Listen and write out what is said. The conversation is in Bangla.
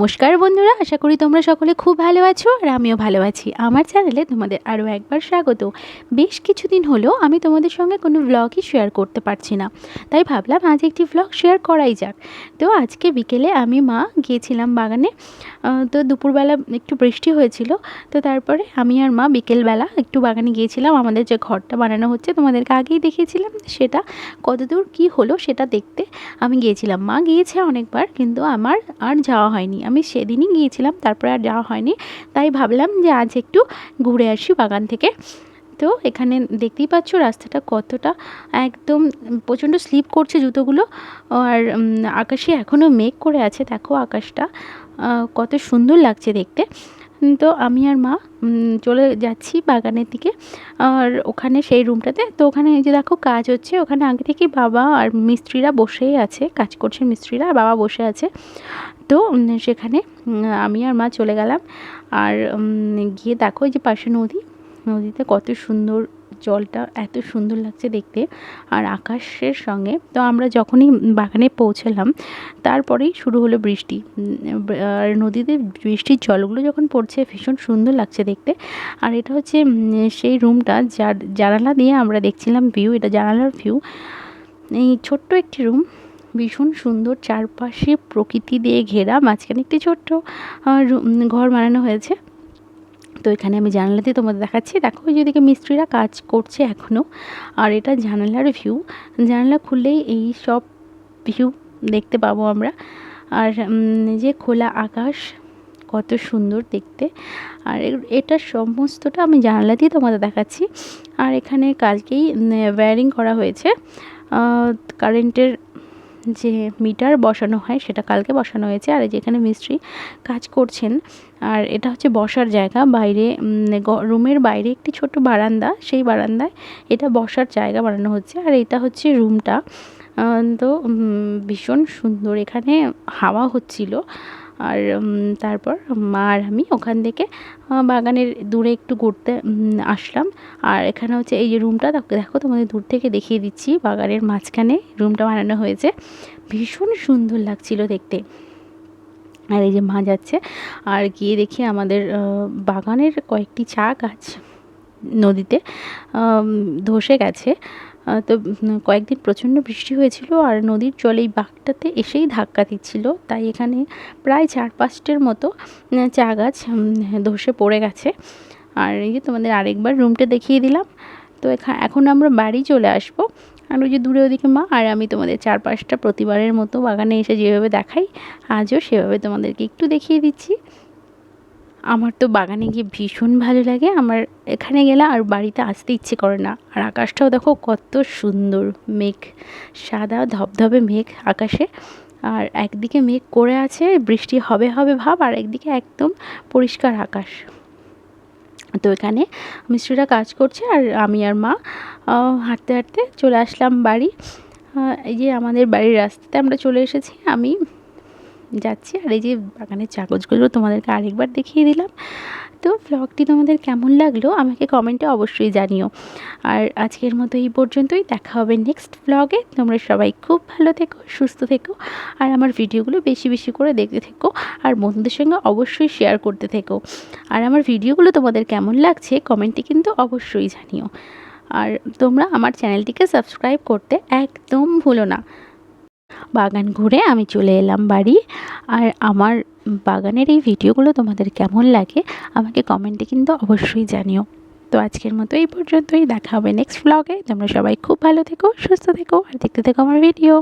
নমস্কার বন্ধুরা, আশা করি তোমরা সকলে খুব ভালো আছো আর আমিও ভালো আছি। আমার চ্যানেলে তোমাদের আরও একবার স্বাগত। বেশ কিছুদিন হলো আমি তোমাদের সঙ্গে কোনো ব্লগই শেয়ার করতে পারছি না। তাই ভাবলাম আজ একটি ব্লগ শেয়ার করাই যাক। তো আজকে বিকেলে আমি মা গিয়েছিলাম বাগানে তো দুপুরবেলা একটু বৃষ্টি হয়েছিল, তো তারপরে আমি আর মা বিকেলবেলা একটু বাগানে গিয়েছিলাম। আমাদের যে ঘরটা বানানো হচ্ছে তোমাদেরকে আগেই দেখিয়েছিলাম সেটা, কতদূর কি হলো সেটা দেখতে আমি গিয়েছিলাম। মা গিয়েছে অনেকবার কিন্তু আমার আর যাওয়া হয়নি। আমি সেদিনই গিয়েছিলাম, তারপরে আর যাওয়া হয়নি। তাই ভাবলাম যে আজ একটু ঘুরে আসি বাগান থেকে। তো এখানে দেখতেই পাচ্ছ রাস্তাটা কতটা একদম প্রচণ্ড স্লিপ করছে জুতোগুলো। আর আকাশে এখনও মেঘ করে আছে, দেখো আকাশটা। কত সুন্দর লাগছে দেখতে। তো আমি আর মা চলে যাচ্ছি বাগানের দিকে। আর ওখানে সেই রুমটাতে। তো ওখানে এই যে দেখো কাজ হচ্ছে। ওখানে আগে থেকে বাবা আর মিস্ত্রিরা বসেই আছে। কাজ করছে মিস্ত্রিরা, আর বাবা বসে আছে। তো সেখানে আমি আর মা চলে গেলাম। আর গিয়ে দেখো এই যে পাশে নদী। নদীতে কত সুন্দর জলটা এত সুন্দর লাগছে দেখতে আর আকাশের সঙ্গে। তো আমরা যখনই বাগানে পৌঁছালাম, তারপরেই শুরু হলো বৃষ্টি। আর নদীতে বৃষ্টির জলগুলো যখন পড়ছে, ভীষণ সুন্দর লাগছে দেখতে। আর এটা হচ্ছে সেই রুমটা যার জানালা দিয়ে আমরা দেখছিলাম ভিউ এটা জানালার ভিউ এই ছোট্ট একটি রুম ভীষণ সুন্দর চারপাশে প্রকৃতি দিয়ে ঘেরা, মাঝখানে একটি ছোট্ট ঘর বানানো হয়েছে। তো এখানে আমি জানালা দিয়ে তোমাদের দেখাচ্ছি। দেখো ওই যেদিকে মিস্ত্রিরা কাজ করছে এখনও আর এটা জানালার ভিউ জানালা খুললেই এই সব ভিউ দেখতে পাবো আমরা। আর যে খোলা আকাশ, কত সুন্দর দেখতে। আর এটা সমস্তটা আমি জানালা দিয়ে তোমাদের দেখাচ্ছি। আর এখানে কালকেই ওয়্যারিং করা হয়েছে। কারেন্টের যে মিটার বসানো হয় সেটা কালকে বসানো হয়েছে। আর যেখানে মিস্ত্রি কাজ করছেন, আর এটা হচ্ছে বসার জায়গা। বাইরে রুমের বাইরে একটি ছোট বারান্দা, সেই বারান্দায় এটা বসার জায়গা বানানো হচ্ছে। আর এটা হচ্ছে রুমটা। তো ভীষণ সুন্দর। এখানে হাওয়া হচ্ছিল। আর তারপর মা আর আমি ওখান থেকে বাগানের দূরে একটু ঘুরতে আসলাম। আর এখানে হচ্ছে এই যে রুমটা, দেখো তোমাদের দূর থেকে দেখিয়ে দিচ্ছি, বাগানের মাঝখানে রুমটা বানানো হয়েছে। ভীষণ সুন্দর লাগছিল দেখতে। আর এই যে মা যাচ্ছে, আর গিয়ে দেখি আমাদের বাগানের কয়েকটি চা গাছ নদীতে ধসে গেছে। তো কয়েকদিন প্রচণ্ড বৃষ্টি হয়েছিল আর নদীর জল এই বাঘটাতে এসেই ধাক্কা দিচ্ছিল। তাই এখানে প্রায় চার পাঁচটের মতো চা গাছ ধসে পড়ে গেছে। আর এই যে তোমাদের আরেকবার রুমটা দেখিয়ে দিলাম। তো এখা- এখন আমরা বাড়ি চলে আসব। আর ওই যে দূরে ওদিকে মা আর আমি তোমাদের চার পাঁচটা প্রতিবারের মতো বাগানে এসে যেভাবে দেখাই, আজও সেভাবে তোমাদেরকে একটু দেখিয়ে দিচ্ছি। আমার তো বাগানে গিয়ে ভীষণ ভালো লাগে। আমার এখানে গেলে আর বাড়িতে আসতে ইচ্ছে করে না। আর আকাশটাও দেখো কত সুন্দর মেঘ, সাদা ধবধবে মেঘ আকাশে। আর একদিকে মেঘ করে আছে, বৃষ্টি হবে হবে ভাব, আর একদিকে একদম পরিষ্কার আকাশ। তো এখানে মিস্ত্রিরা কাজ করছে আর আমি আর মা হাঁটতে হাঁটতে চলে আসলাম বাড়ি। এই যে আমাদের বাড়ির রাস্তাতে আমরা চলে এসেছি। আমি যাচ্ছি। আর এই যে বাগানের চাগজগুলো তোমাদেরকে আরেকবার দেখিয়ে দিলাম। তো ব্লগটি তোমাদের কেমন লাগল আমাকে কমেন্টে অবশ্যই জানিও। আর আজকের মতো এই পর্যন্তই। দেখা হবে নেক্সট ব্লগে তোমরা সবাই খুব ভালো থেকো, সুস্থ থেকো। আর আমার ভিডিওগুলো বেশি বেশি করে দেখতে থেকো। আর বন্ধুদের সঙ্গে অবশ্যই শেয়ার করতে থেকো। আর আমার ভিডিওগুলো তোমাদের কেমন লাগছে কমেন্টে কিন্তু অবশ্যই জানিও। আর তোমরা আমার চ্যানেলটিকে সাবস্ক্রাইব করতে একদম ভুলো না। বাগান ঘুরে আমি চলে এলাম বাড়ি। আর আমার বাগানের এই ভিডিওগুলো তোমাদের কেমন লাগে, আমাকে কমেন্টে কিন্তু অবশ্যই জানিও। তো আজকের মতো এই পর্যন্তই, দেখা হবে নেক্সট ব্লগে তোমরা সবাই খুব ভালো থেকো, সুস্থ থেকো, আর দেখতে থেকো আমার ভিডিও